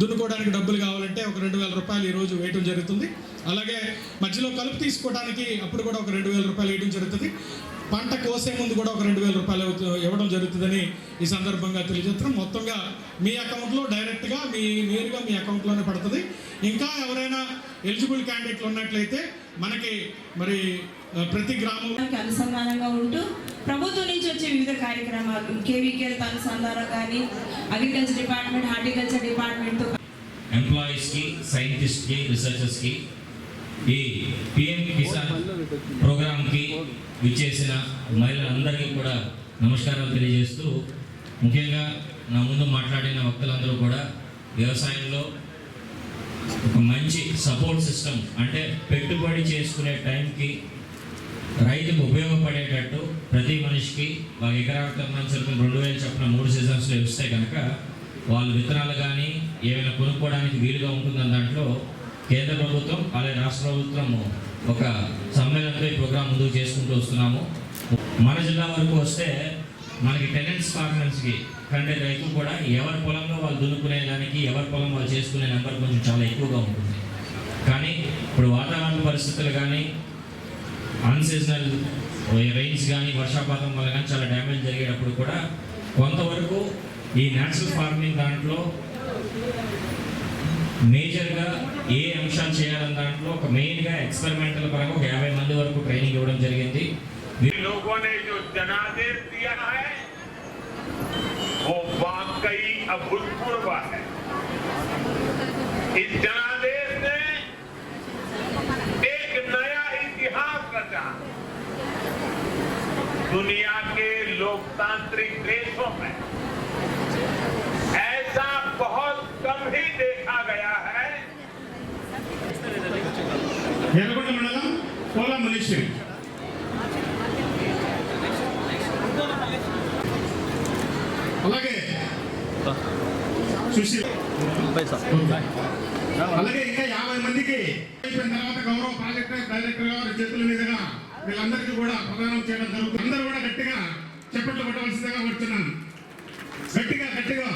దున్నుకోవటానికి డబ్బులు కావాలంటే ఒక రెండు వేల రూపాయలు ఈరోజు వేయటం జరుగుతుంది. అలాగే మధ్యలో కలుపు తీసుకోవడానికి అప్పుడు కూడా ఒక రెండు వేల రూపాయలు వేయడం జరుగుతుంది. పంట కోసే ముందు కూడా ఒక రెండు వేల రూపాయలు ఇవ్వడం జరుగుతుందని ఈ సందర్భంగా తెలియజేస్తున్నాం. మొత్తంగా మీ అకౌంట్లో డైరెక్ట్గా మీ నేరుగా మీ అకౌంట్లోనే పడుతుంది. ఇంకా ఎవరైనా ఎలిజిబుల్ క్యాండిడేట్లు ఉన్నట్లయితే మనకి మరి ప్రతి గ్రామం అనుసంధానంగా ఉంటూ ప్రభుత్వం నుంచి వచ్చే వివిధ కార్యక్రమాలు కేవీకేలతో అనుసంధానం కానీ అగ్రికల్చర్ డిపార్ట్మెంట్ హార్టికల్చర్ డిపార్ట్మెంట్తో ఎంప్లాయీస్కి సైంటిస్ట్కి రీసెర్చర్స్కి ఈ పిఎం కిసాన్ ప్రోగ్రామ్కి విచ్చేసిన మహిళలందరికీ కూడా నమస్కారాలు తెలియజేస్తూ ముఖ్యంగా నా ముందు మాట్లాడిన వక్తలందరూ కూడా వ్యవసాయంలో ఒక మంచి సపోర్ట్ సిస్టమ్ అంటే పెట్టుబడి చేసుకునే టైంకి రైతుకు ఉపయోగపడేటట్టు ప్రతి మనిషికి వాళ్ళ ఎకరాకు సంబంధించిన రెండు వేల చొప్పున మూడు సీజన్స్లో ఇస్తే కనుక వాళ్ళు విత్తనాలు కానీ ఏమైనా కొనుక్కోవడానికి వీలుగా ఉంటుందన్న దాంట్లో కేంద్ర ప్రభుత్వం అలాగే రాష్ట్ర ప్రభుత్వం ఒక సమ్మేళనంతో ఈ ప్రోగ్రాం ముందుకు చేసుకుంటూ వస్తున్నాము. మన జిల్లా వరకు వస్తే మనకి టెనెంట్స్ ఫార్మర్స్కి కంటే రైతు కూడా ఎవరి పొలంలో వాళ్ళు దున్నుకునే దానికి ఎవరి పొలం వాళ్ళు చేసుకునే నెంబర్ కొంచెం చాలా ఎక్కువగా ఉంటుంది. కానీ ఇప్పుడు వాతావరణ పరిస్థితులు కానీ అన్సీజనల్ రైన్స్ కానీ వర్షాపాతం వల్ల కానీ చాలా డ్యామేజ్ జరిగేటప్పుడు కూడా కొంతవరకు ఈ న్యాచురల్ ఫార్మింగ్ దాంట్లో మేజర్గా ఏ అంశాలు చేయాలన్న దాంట్లో ఒక మెయిన్గా ఎక్స్పెరిమెంటల్ పరంగా ఒక యాభై మంది వరకు ట్రైనింగ్ ఇవ్వడం జరిగింది लोगों ने जो जनादेश दिया है वो वाकई अभूतपूर्व है इस जनादेश दुनिया के लोकतांत्रिक देशों में ऐसा बहुत कम ही देखा गया है ఎర్రగొండ మండలం కోలా మునిషి అలాగే సుశీల్ అలాగే ఇంకా యాభై మందికి అయిపోయిన తర్వాత గౌరవ ప్రాజెక్ట్ డైరెక్టర్ గారి చేతుల మీదుగా వీళ్ళందరికీ కూడా ప్రదానం చేయడం జరుగుతుంది. అందరూ కూడా గట్టిగా చెప్పట్లు కొట్టవలసిందిగా కోరుతున్నాను గట్టిగా గట్టిగా.